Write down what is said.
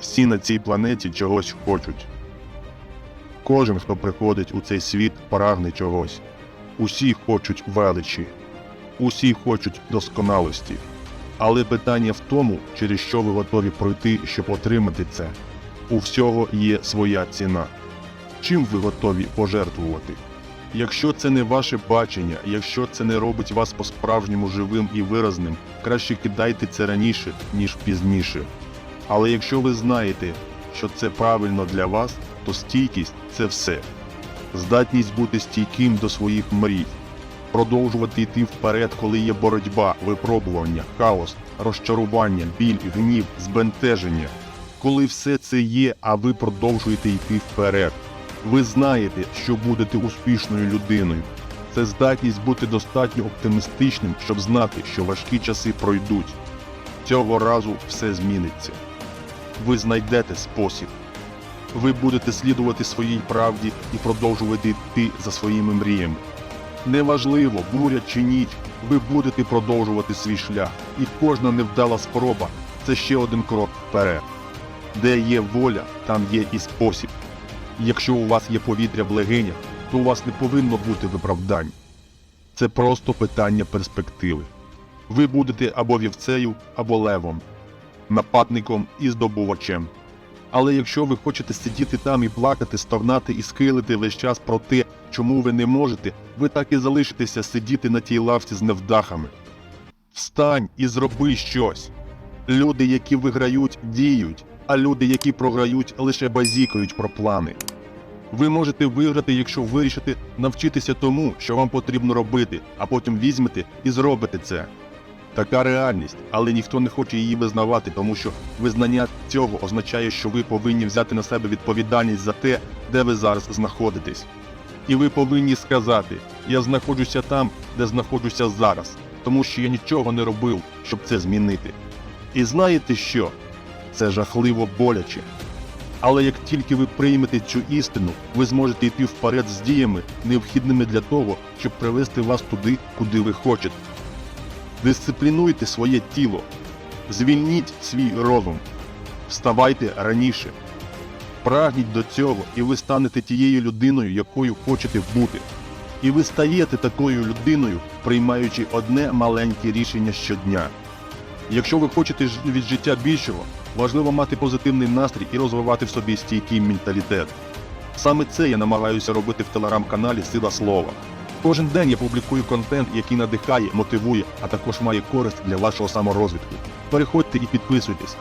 Всі на цій планеті чогось хочуть. Кожен, хто приходить у цей світ, прагне чогось. Усі хочуть величі, усі хочуть досконалості. Але питання в тому, через що ви готові пройти, щоб отримати це. У всього є своя ціна. Чим ви готові пожертвувати? Якщо це не ваше бачення, якщо це не робить вас по-справжньому живим і виразним, краще кидайте це раніше, ніж пізніше. Але якщо ви знаєте, що це правильно для вас, то стійкість це все. Здатність бути стійким до своїх мрій, продовжувати йти вперед, коли є боротьба, випробування, хаос, розчарування, біль, гнів, збентеження. Коли все це є, а ви продовжуєте йти вперед. Ви знаєте, що будете успішною людиною. Це здатність бути достатньо оптимістичним, щоб знати, що важкі часи пройдуть. Цього разу все зміниться. Ви знайдете спосіб. Ви будете слідувати своїй правді і продовжувати йти за своїми мріями. Неважливо, буря чи ніч, ви будете продовжувати свій шлях, і кожна невдала спроба це ще один крок вперед. Де є воля, там є і спосіб. Якщо у вас є повітря в легенях, то у вас не повинно бути виправдань. Це просто питання перспективи. Ви будете або вівцею, або левом, нападником і здобувачем. Але якщо ви хочете сидіти там і плакати, стогнати і скилити весь час про те, чому ви не можете, ви так і залишитеся сидіти на тій лавці з невдахами. Встань і зроби щось. Люди, які виграють, діють, а люди, які програють, лише базікають про плани. Ви можете виграти, якщо вирішите навчитися тому, що вам потрібно робити, а потім візьмете і зробите це. Така реальність, але ніхто не хоче її визнавати, тому що визнання цього означає, що ви повинні взяти на себе відповідальність за те, де ви зараз знаходитесь. І ви повинні сказати: я знаходжуся там, де знаходжуся зараз, тому що я нічого не робив, щоб це змінити. І знаєте що? Це жахливо боляче. Але як тільки ви приймете цю істину, ви зможете йти вперед з діями, необхідними для того, щоб привести вас туди, куди ви хочете. Дисциплінуйте своє тіло, звільніть свій розум, вставайте раніше. Прагніть до цього, і ви станете тією людиною, якою хочете бути. І ви стаєте такою людиною, приймаючи одне маленьке рішення щодня. Якщо ви хочете від життя більшого, важливо мати позитивний настрій і розвивати в собі стійкий менталітет. Саме це я намагаюся робити в телеграм-каналі Сила Слова. Кожен день я публікую контент, який надихає, мотивує, а також має користь для вашого саморозвитку. Переходьте і підписуйтесь.